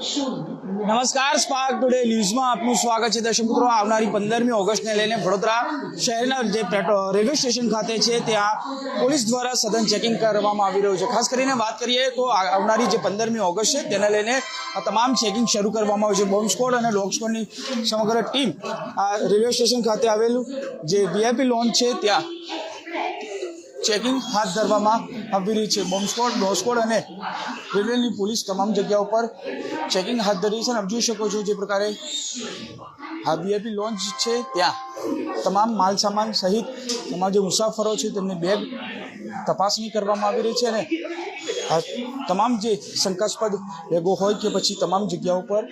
નમસ્કાર spark today ન્યૂઝમાં આપનું સ્વાગત છે. દર્શક મિત્રો, આવનારી પંદરમી ઓગસ્ટને લઈને વડોદરા શહેરના જે રેલવે સ્ટેશન ખાતે છે, ત્યાં પોલીસ દ્વારા સઘન ચેકિંગ કરવામાં આવી રહ્યું છે. ખાસ કરીને વાત કરીએ તો આવનારી જે પંદરમી ઓગસ્ટ છે, તેને લઈને તમામ ચેકિંગ શરૂ કરવામાં આવ્યું છે. બોમ્બ સ્કોડ અને લોક સ્કોડની સમગ્ર ટીમ આ રેલવે સ્ટેશન ખાતે આવેલું. જે વીઆઈપી લોન છે, ત્યાં ચેકિંગ હાથ ધરવામાં આવી રહી છે. બોમ્બ સ્કોડ ડો સ્કોડ અને રેલવેની પોલીસ તમામ જગ્યાઓ ઉપર ચેકિંગ હાથ ધરી છે અને આપ જોઈ શકો છો જે પ્રકારે આ વીઆઈપી લોન્ચ છે. ત્યાં તમામ માલ સામાન સહિત તમામ જે મુસાફરો છે તેમની બેગ તપાસણી કરવામાં આવી રહી છે અને તમામ જે શંકાસ્પદ લેગો હોય કે પછી તમામ જગ્યાઓ પર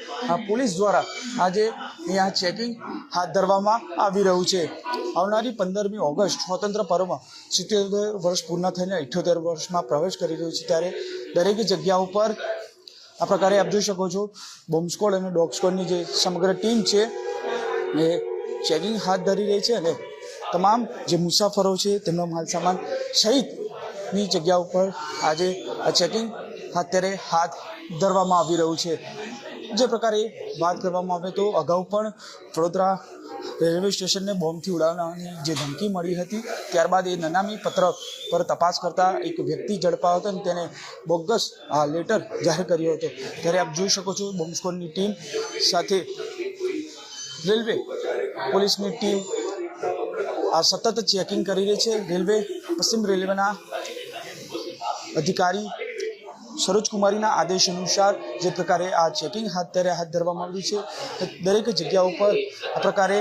પોલીસ દ્વારા આજે અહીંયા ચેકિંગ હાથ ધરવામાં આવી રહ્યું છે. આવનારી પંદરમી ઓગસ્ટ સ્વતંત્ર પર્વમાં સિત્યોતેર વર્ષ પૂર્ણ થઈને અઠ્યોતેર વર્ષમાં પ્રવેશ કરી રહ્યું છે ત્યારે દરેક જગ્યા ઉપર આ પ્રકારે આપ જોઈ શકો છો, બોમ્બ સ્કોડ અને ડોગ સ્કોડની જે સમગ્ર ટીમ છે એ ચેકિંગ હાથ ધરી રહી છે અને તમામ જે મુસાફરો છે તેમનો માલ સામાન સહિતની જગ્યા ઉપર આજે આ ચેકિંગ અત્યારે હાથ ધરવામાં આવી રહ્યું છે. જે પ્રકારે વાત કરવામાં આવે તો અગાઉ પણ વડોદરા રેલવે સ્ટેશનને બોમ્બથી ઉડાવવાની જે ધમકી મળી હતી, ત્યારબાદ એ નનામી પત્ર પર તપાસ કરતા એક વ્યક્તિ ઝડપાયો હતો અને તેને બોગસ આ લેટર જાહેર કર્યો હતો. ત્યારે આપ જોઈ શકો છો, બોમ્બ ટીમ સાથે રેલવે પોલીસની ટીમ આ સતત ચેકિંગ કરી રહી છે. રેલવે પશ્ચિમ રેલવેના અધિકારી સરોજ કુમારીના આદેશ અનુસાર જે પ્રકારે આ ચેકિંગ હાથ ધરે હાથ ધરવામાં આવ્યું છે દરેક જગ્યા ઉપર આ પ્રકારે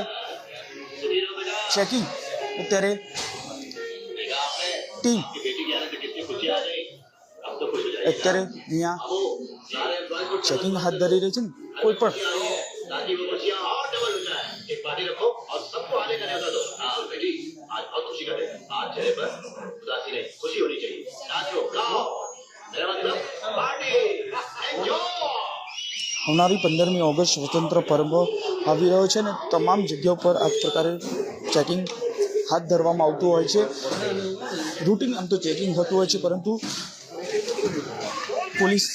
ચેકિંગ અત્યારે ટીમ અત્યારે અહીંયા ચેકિંગ હાથ ધરી રહી છે ને કોઈ પણ राजीव बचिया और डबल हो जाए एक पार्टी रखो और सबको आने का न्योता दो हाँ बेटी आज बहुत खुशी का दिन आज चेहरे पर આવનારી પંદરમી ઓગસ્ટ સ્વતંત્ર પર્વ આવી રહ્યો છે ને તમામ જગ્યાઓ પર આ પ્રકારે ચેકિંગ હાથ ધરવામાં આવતું હોય છે. રૂટિન આમ તો ચેકિંગ થતું હોય છે, પરંતુ પોલીસ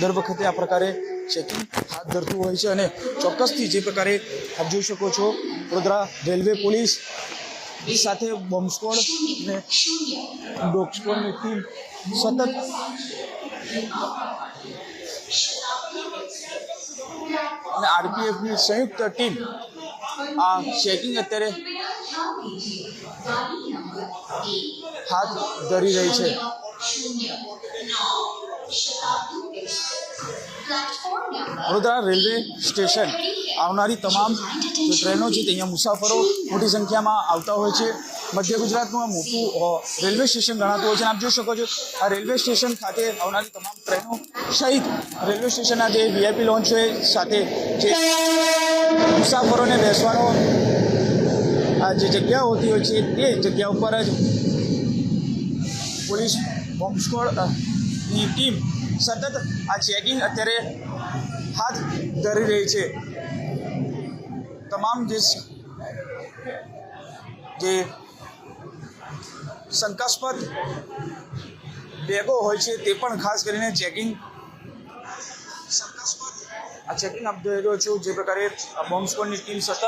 દર વખતે આ પ્રકારે ચેકિંગ હાથ ધરતું હોય છે અને ચોક્કસથી જે પ્રકારે આપ જોઈ શકો છો, વડોદરા રેલવે પોલીસ સાથે બોમ્બ સ્કોડ અને ડોગ સ્કોડની ટીમ સતત અને આરપીએફની સંયુક્ત ટીમ આ ચેકિંગ અત્યારે હાથ ધરી રહી છે. વડોદરા રેલવે સ્ટેશન આવનારી તમામ ટ્રેનો છે તે અહીંયા મુસાફરો મોટી સંખ્યામાં આવતા હોય છે. મધ્ય ગુજરાતનું આ મોટું રેલવે સ્ટેશન ગણાતું હોય છે. આપ જોઈ શકો છો, આ રેલવે સ્ટેશન ખાતે આવનારી તમામ ટ્રેનો સહિત રેલવે સ્ટેશનના જે વીઆઈપી લોન્ચ છે સાથે જે મુસાફરોને બેસવાનો આ જે જગ્યા હોતી હોય છે તે જગ્યા ઉપર જ પોલીસ બોમ્બ સ્કોડ ની ટીમ સતત આ ચેકિંગ અત્યારે હાથ ધરી રહી છે. તમામ જે જે શંકાસ્પદ બેગો હોય છે તે પણ ખાસ કરીને ચેકિંગ આ ચેકિંગ આપ જોઈ રહ્યો છું જે પ્રકારે બોમ્બ સ્કોડની ટીમ સતત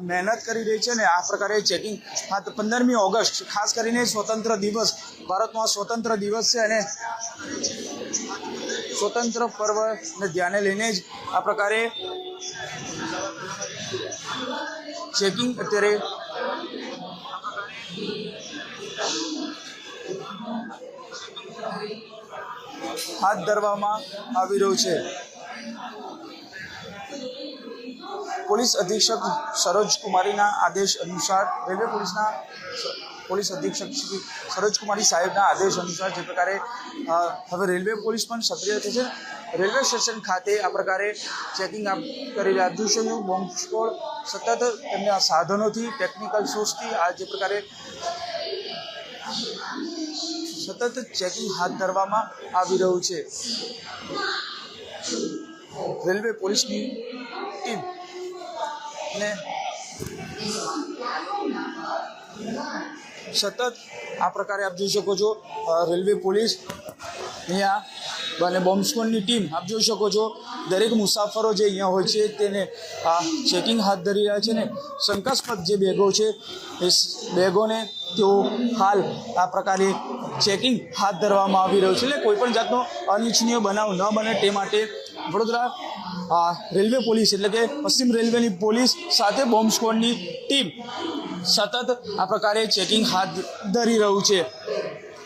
મહેનત કરી રહી છે ને આ પ્રકારે ચેકિંગ હા, તો પંદરમી ઓગસ્ટ, ખાસ કરીને સ્વતંત્ર દિવસ. ભારતમાં સ્વતંત્ર દિવસ છે અને સ્વતંત્ર પર્વને ધ્યાને લઈને જ આ પ્રકારે ચેકિંગ અત્યારે હાથ ધરવામાં આવી રહ્યું છે. પોલીસ અધિક્ષક સરોજ કુમારીના આદેશ અનુસાર, રેલવે પોલીસના પોલીસ અધિક્ષક શ્રી સરોજ સાહેબના આદેશ અનુસાર જે પ્રકારે હવે રેલવે પોલીસ પણ સક્રિય થઈ છે. રેલવે સ્ટેશન ખાતે આ પ્રકારે ચેકિંગ કરી રહ્યા દૃશ્યો બોમ્બ સ્કોડ સતત તેમના સાધનોથી, ટેકનિકલ સોર્સથી આ જે પ્રકારે સતત ચેકિંગ હાથ ધરવામાં આવી રહ્યું છે. રેલવે પોલીસની ટીમ ને સતત આ પ્રકારે આપ જોઈ શકો છો રેલવે પોલીસ અહીંયા અને બોમ્બ સ્ક્વોડની ટીમ આપ જોઈ શકો છો, દરેક મુસાફરો જે અહીંયા હોય છે તેને આ ચેકિંગ હાથ ધરી રહ્યા છે ને શંકાસ્પદ જે બેગો છે, એ બેગોને તેઓ હાલ આ પ્રકારે ચેકિંગ હાથ ધરવામાં આવી રહ્યું છે એટલે કોઈપણ જાતનો અનિચ્છનીય બનાવ ન બને તે માટે વડોદરા રેલવે પોલીસ એટલે કે પશ્ચિમ રેલવેની પોલીસ સાથે બોમ્બ સ્કોડની ટીમ સતત આ પ્રકારે ચેકિંગ હાથ ધરી રહ્યું છે.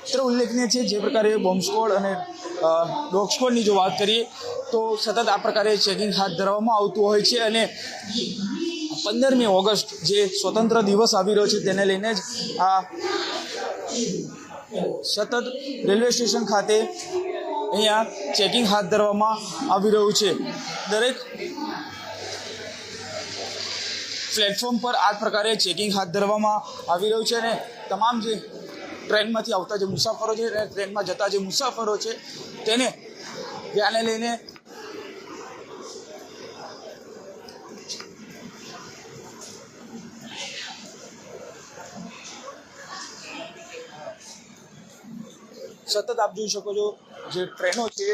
અત્રે ઉલ્લેખનીય છે, જે પ્રકારે બોમ્બ સ્કોડ અને ડોગ સ્કોડની જો વાત કરીએ, તો સતત આ પ્રકારે ચેકિંગ હાથ ધરવામાં આવતું હોય છે અને પંદરમી ઓગસ્ટ જે સ્વતંત્ર દિવસ આવી રહ્યો છે તેને લઈને જ આ સતત રેલવે સ્ટેશન ખાતે અહીંયા ચેકિંગ હાથ ધરવામાં આવી રહ્યું છે. દરેક પ્લેટફોર્મ પર આ પ્રકારે ચેકિંગ હાથ ધરવામાં આવી રહ્યું છે અને તમામ જે ટ્રેનમાંથી આવતા જે મુસાફરો છે અને ટ્રેનમાં જતા જે મુસાફરો છે, તેને ધ્યાને લઈને સતત આપ જોઈ શકો છો જે ટ્રેનો છે,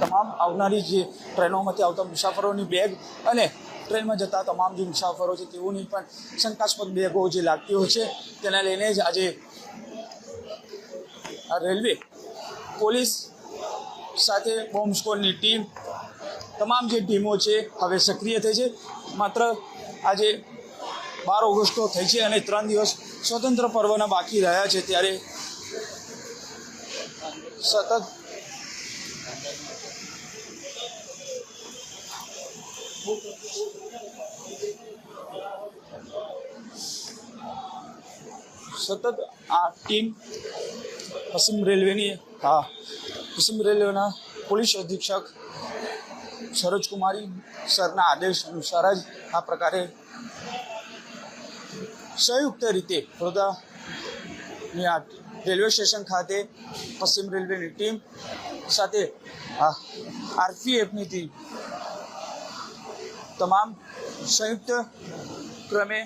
તમામ આવનારી જે ટ્રેનોમાંથી આવતા મુસાફરોની બેગ અને ટ્રેનમાં જતા તમામ જે મુસાફરો છે, તેઓની પણ શંકાસ્પદ બેગો જે લાગતી હોય છે, તેને લઈને જ આજે રેલવે, પોલીસ સાથે બોમ્બ સ્કોડની ટીમ, તમામ જે ટીમો છે, હવે સક્રિય થઈ છે. માત્ર આજે બાર ઓગસ્ટો થઈ છે અને ત્રણ દિવસ સ્વતંત્ર પર્વના બાકી રહ્યા છે, ત્યારે સતત સતત આ ટીમ પશ્ચિમ રેલવેની હા પશ્ચિમ રેલવેના પોલીસ અધિક્ષક સરોજ કુમારી સરના આદેશ અનુસાર જ આ પ્રકારે સંયુક્ત રીતે વડોદરાની આ રેલવે સ્ટેશન ખાતે પશ્ચિમ રેલવેની ટીમ સાથે આરપીએફની ટીમ તમામ સંયુક્ત ક્રમે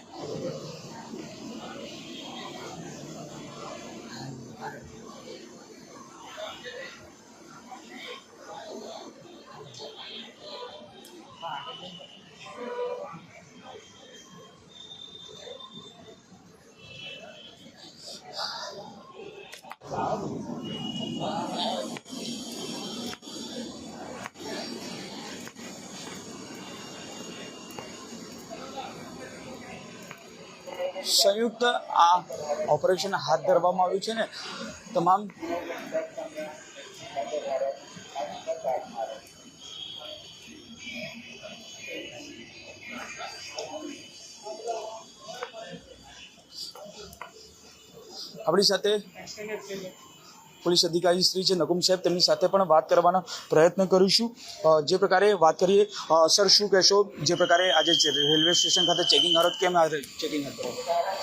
સંયુક્ત આ ઓપરેશન હાથ ધરવામાં આવ્યું છે ને તમામ આપણી સાથે પોલીસ અધિકારી શ્રી છે નકુમ સાહેબ તેમની સાથે પણ વાત કરવાનો પ્રયત્ન કરીશું. જે પ્રકારે વાત કરીએ સર શું કહેશો? જે પ્રકારે આજે રેલવે સ્ટેશન ખાતે ચેકિંગ હાથ કેમ ચેકિંગ હતો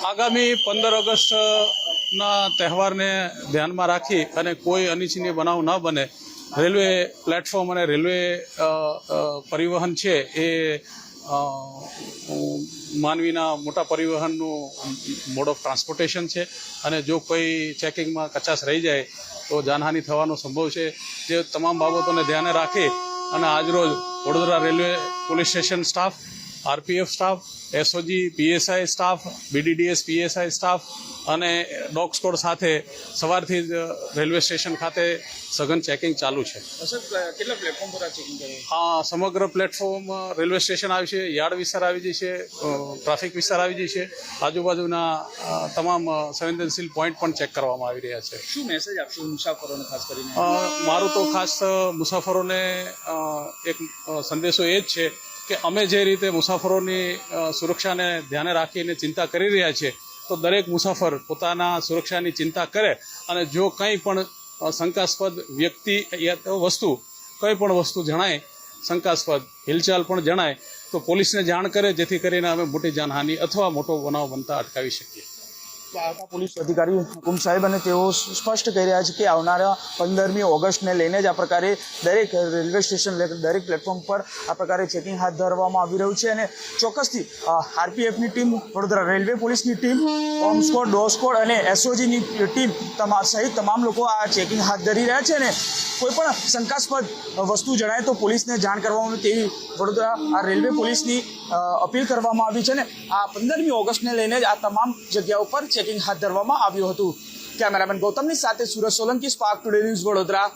આગામી પંદર ઓગસ્ટના તહેવારને ધ્યાનમાં રાખી અને કોઈ અનિચ્છનીય બનાવ ન બને. રેલવે પ્લેટફોર્મ અને રેલવે પરિવહન છે એ માનવીના મોટા પરિવહનનું મોડ ઓફ ટ્રાન્સપોર્ટેશન છે અને જો કોઈ ચેકિંગમાં કચાશ રહી જાય તો જાનહાનિ થવાનો સંભવ છે. જે તમામ બાબતોને ધ્યાને રાખી અને આજરોજ Vadodara railway police station staff RPF staff SOG PSI staff BDDS PSI staff અને ડોગ સ્કોડ સાથે સવારથી જ રેલવે સ્ટેશન ખાતે સઘન ચેકિંગ ચાલુ છે. સર કેટલા પ્લેટફોર્મ પર ચેકિંગ કર્યું સમગ્ર પ્લેટફોર્મ રેલવે સ્ટેશન આવી છે યાર્ડ વિસ્તાર આવી જઈ છે ટ્રાફિક વિસ્તાર આવી જશે આજુબાજુના તમામ સંવેદનશીલ પોઈન્ટ પણ ચેક કરવામાં આવી રહ્યા છે. શું મેસેજ આપશો મુસાફરોને ખાસ કરીને? મારું તો ખાસ મુસાફરોને એક સંદેશો એ જ છે કે અમે જે રીતે મુસાફરોની સુરક્ષાને ધ્યાને રાખીને ચિંતા કરી રહ્યા છીએ, તો દરેક મુસાફર પોતાના સુરક્ષાની ચિંતા કરે અને જો કંઈ પણ શંકાસ્પદ વ્યક્તિ યા વસ્તુ, કંઈ પણ વસ્તુ જણાય, શંકાસ્પદ હિલચાલ પણ જણાય, તો પોલીસને જાણ કરે, જેથી કરીને અમે મોટી જાનહાનિ અથવા મોટો બનાવ બનતા અટકાવી શકીએ. આવતા પોલીસ અધિકારી, હુકુમ સાહેબ અને તેઓ સ્પષ્ટ કહી રહ્યા છે કે આવનારા પંદરમી ઓગસ્ટને લઈને જ આ પ્રકારે દરેક રેલવે સ્ટેશન, દરેક પ્લેટફોર્મ પર આ પ્રકારે ચેકિંગ હાથ ધરવામાં આવી રહ્યું છે અને ચોક્કસથી આરપીએફની ટીમ, વડોદરા રેલવે પોલીસની team home squad, dog squad અને એસઓજીની ટીમ તમામ સહિત તમામ લોકો આ ચેકિંગ હાથ ધરી રહ્યા છે અને કોઈ પણ શંકાસ્પદ વસ્તુ જણાય તો પોલીસને જાણ કરવામાં આવે તેવી વડોદરા આ રેલવે પોલીસની અપીલ કરવામાં આવી છે ને આ પંદરમી ઓગસ્ટને લઈને જ આ તમામ જગ્યાઓ પર ચેકિંગ હાથ ધરવામાં આવ્યું હતું. કેમેરામેન ગૌતમની સાથે Surat Solanki Spark Today News Vadodara.